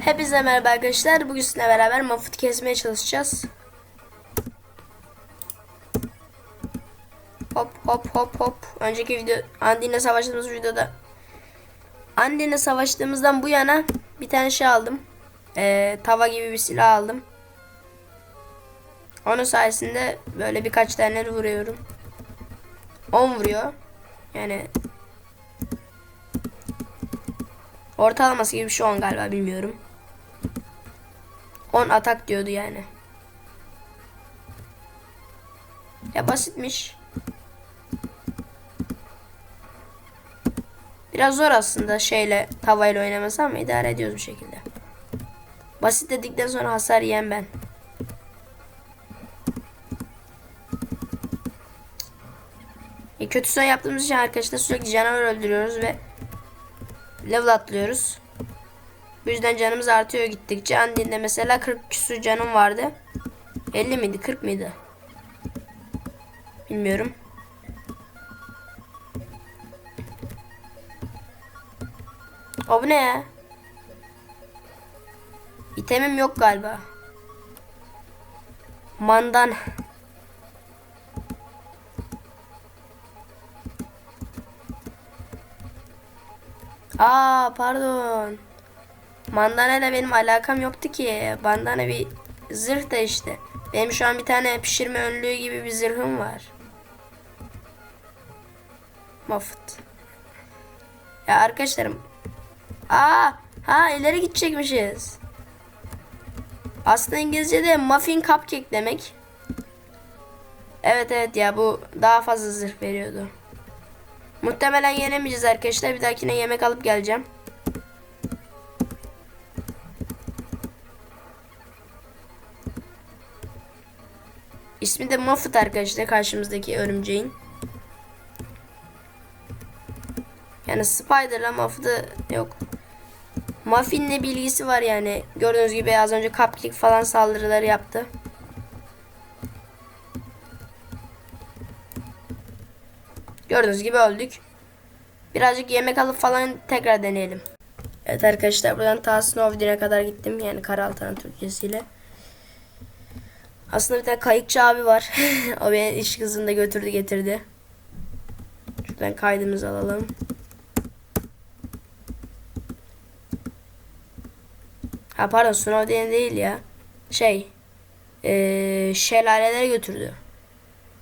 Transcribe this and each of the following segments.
Hepinize merhaba arkadaşlar. Bugün sizinle beraber mafut kesmeye çalışacağız. Hop hop hop hop. Önceki video Andi'yle savaştığımız videoda Andi'yle savaştığımızdan bu yana bir tane şey aldım. Ee, tava gibi bir silah aldım. Onun sayesinde böyle birkaç tane vuruyorum. 10 vuruyor. Yani Ortalaması gibi bir şey 10 galiba bilmiyorum. 10 atak diyordu yani. Ya basitmiş. Biraz zor aslında şeyle tavayla oynaması ama idare ediyoruz bir şekilde. Basit dedikten sonra hasar yiyen ben. E, kötü son yaptığımız için arkadaşlar sürekli canavar öldürüyoruz ve level atlıyoruz. Bu yüzden canımız artıyor gittikçe. Andin'de mesela 40 küsur canım vardı. 50 miydi 40 mıydı? Bilmiyorum. O bu ne ya? İtemim yok galiba. Mandan. Aa pardon. Mandana ile benim alakam yoktu ki. Bandana bir zırh da işte. Benim şu an bir tane pişirme önlüğü gibi bir zırhım var. Mafut. Ya arkadaşlarım. Aa, ha ileri gidecekmişiz. Aslında İngilizce'de muffin cupcake demek. Evet evet ya bu daha fazla zırh veriyordu. Muhtemelen yenemeyeceğiz arkadaşlar. Bir dahakine yemek alıp geleceğim. İsmi de Muffet arkadaşlar karşımızdaki örümceğin. Yani Spider'la Muffet'ı yok. Muffin'le bilgisi var yani. Gördüğünüz gibi az önce Cupcake falan saldırıları yaptı. Gördüğünüz gibi öldük. Birazcık yemek alıp falan tekrar deneyelim. Evet arkadaşlar buradan ta Snowdin'e kadar gittim. Yani Karaltan'ın Türkçesiyle. Aslında bir tane kayıkçı abi var. o beni iş hızında götürdü getirdi. Şuradan kaydımızı alalım. Ha pardon Snowden değil ya. Şey. Ee, şelalelere götürdü.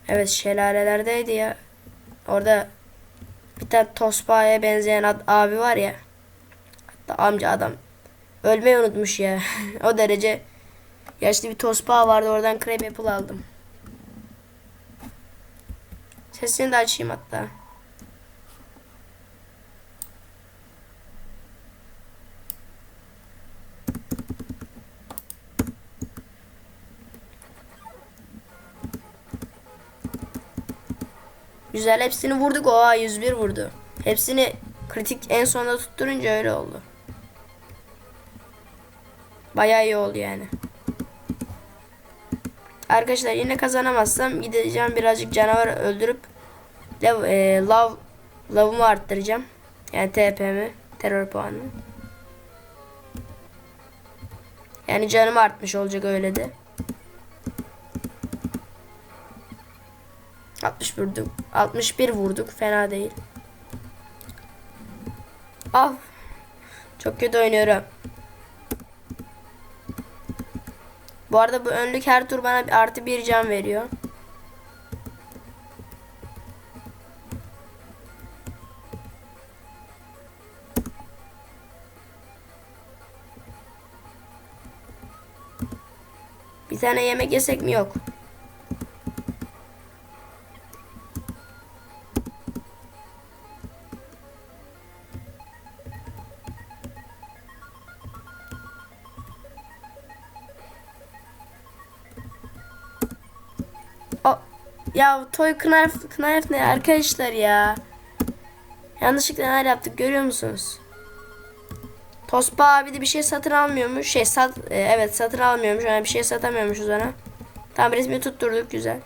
Evet şelalelerdeydi ya. Orada bir tane Tospa'ya benzeyen abi var ya. Hatta amca adam. Ölmeyi unutmuş ya. o derece yaşlı bir Tospa vardı oradan krem apple aldım. Sesini de açayım hatta. Güzel hepsini vurduk. Oha 101 vurdu. Hepsini kritik en sonunda tutturunca öyle oldu. Bayağı iyi oldu yani. Arkadaşlar yine kazanamazsam gideceğim birazcık canavar öldürüp lav, e, lav lavumu arttıracağım. Yani TP'mi, terör puanını. Yani canım artmış olacak öyle de. 60 vurduk. 61 vurduk. Fena değil. Ah. Çok kötü oynuyorum. Bu arada bu önlük her tur bana artı bir can veriyor. Bir tane yemek yesek mi yok. Ya toy knife knife ne arkadaşlar ya? Yanlışlıkla neler yaptık görüyor musunuz? Tospa abi de bir şey satın almıyormuş. Şey sat e, evet satın almıyormuş. Yani bir şey satamıyormuşuz ona. Tam resmi tutturduk güzel.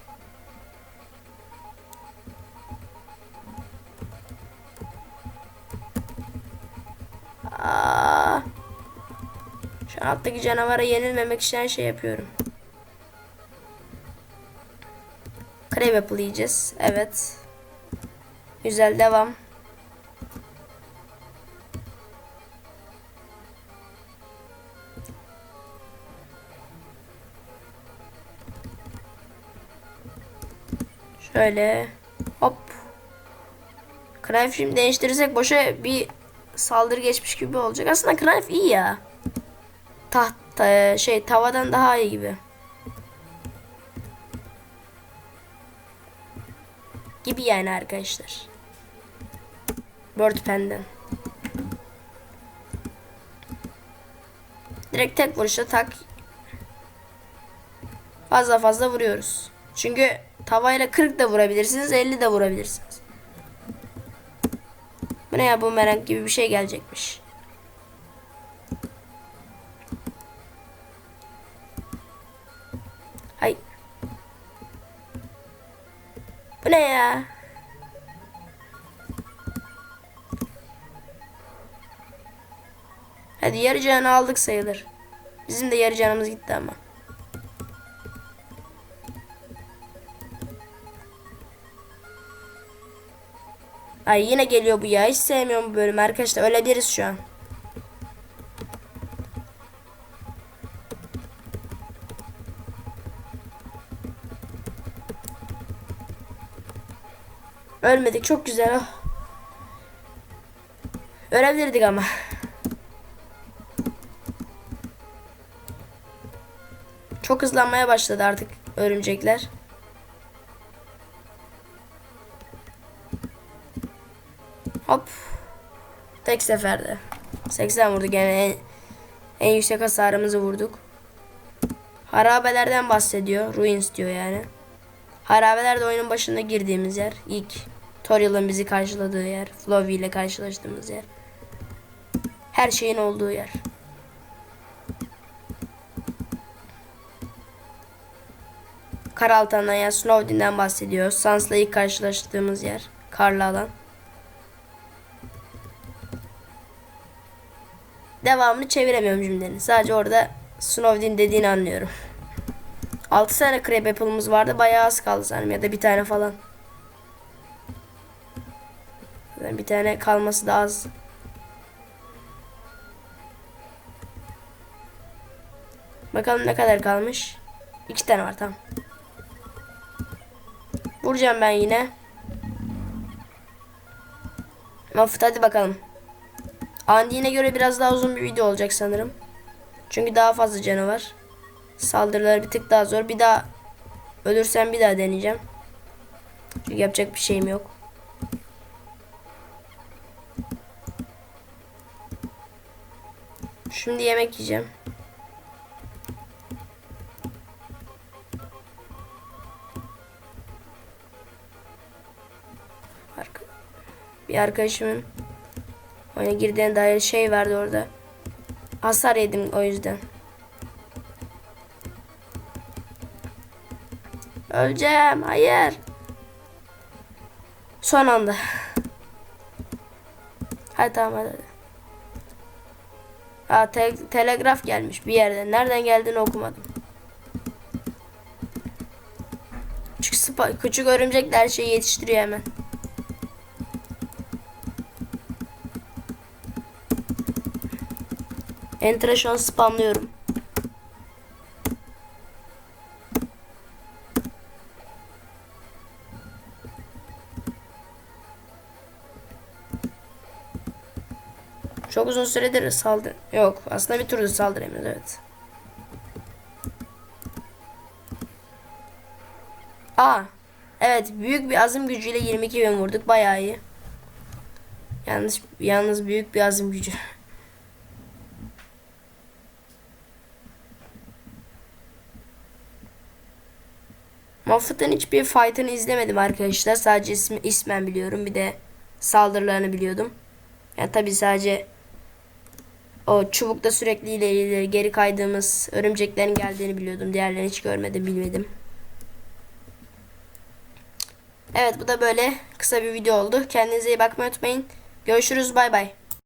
Aa. Şu alttaki canavara yenilmemek için her şey yapıyorum. Apple yiyeceğiz. Evet. Güzel devam. Şöyle hop. Knife şimdi değiştirirsek boşa bir saldırı geçmiş gibi olacak. Aslında Knife iyi ya. Taht ta- şey tavadan daha iyi gibi. Gibi yani arkadaşlar. Bird Pen'den. Direkt tek vuruşta tak. Fazla fazla vuruyoruz. Çünkü tavayla 40 da vurabilirsiniz, 50 de vurabilirsiniz. Bu ya bu merak gibi bir şey gelecekmiş. Hadi yarı canı aldık sayılır. Bizim de yarı canımız gitti ama. Ay yine geliyor bu ya. Hiç sevmiyorum bu bölümü arkadaşlar. Ölebiliriz şu an. Ölmedik. Çok güzel. Oh. Ölebilirdik ama. Çok hızlanmaya başladı artık örümcekler. Hop. Tek seferde. 80 vurdu gene en, en yüksek hasarımızı vurduk. Harabelerden bahsediyor. Ruins diyor yani. Harabeler de oyunun başında girdiğimiz yer. İlk Toriel'ın bizi karşıladığı yer. Flowey ile karşılaştığımız yer. Her şeyin olduğu yer. Karaltan'dan ya Snowdin'den bahsediyor. Sans'la ilk karşılaştığımız yer. Karlı alan. Devamını çeviremiyorum cümlenin. Sadece orada Snowdin dediğini anlıyorum. 6 tane Crab Apple'ımız vardı. Bayağı az kaldı sanırım ya da bir tane falan. Yani bir tane kalması da az. Bakalım ne kadar kalmış. İki tane var tamam. Vuracağım ben yine. Mahfut hadi bakalım. Andi'ne göre biraz daha uzun bir video olacak sanırım. Çünkü daha fazla canı var. Saldırıları bir tık daha zor. Bir daha ölürsem bir daha deneyeceğim. Çünkü yapacak bir şeyim yok. Şimdi yemek yiyeceğim. Bir arkadaşımın oyuna girdiğine dair şey vardı orada. Hasar yedim o yüzden. Öleceğim. Hayır. Son anda. Hadi tamam hadi. hadi. Te- telegraf gelmiş bir yerden. Nereden geldiğini okumadım. Spa- küçük örümcekler her şeyi yetiştiriyor hemen. Enter'a şu an spamlıyorum. Çok uzun süredir saldır. Yok aslında bir turda saldıramıyoruz evet. Aa evet büyük bir azim gücüyle 22 bin vurduk bayağı iyi. Yalnız yalnız büyük bir azim gücü. Moffat'ın hiçbir fight'ını izlemedim arkadaşlar. Sadece ismi, ismen biliyorum. Bir de saldırılarını biliyordum. Yani tabi sadece o çubukta sürekli ileri ileri geri kaydığımız örümceklerin geldiğini biliyordum. Diğerlerini hiç görmedim, bilmedim. Evet bu da böyle kısa bir video oldu. Kendinize iyi bakmayı unutmayın. Görüşürüz bay bay.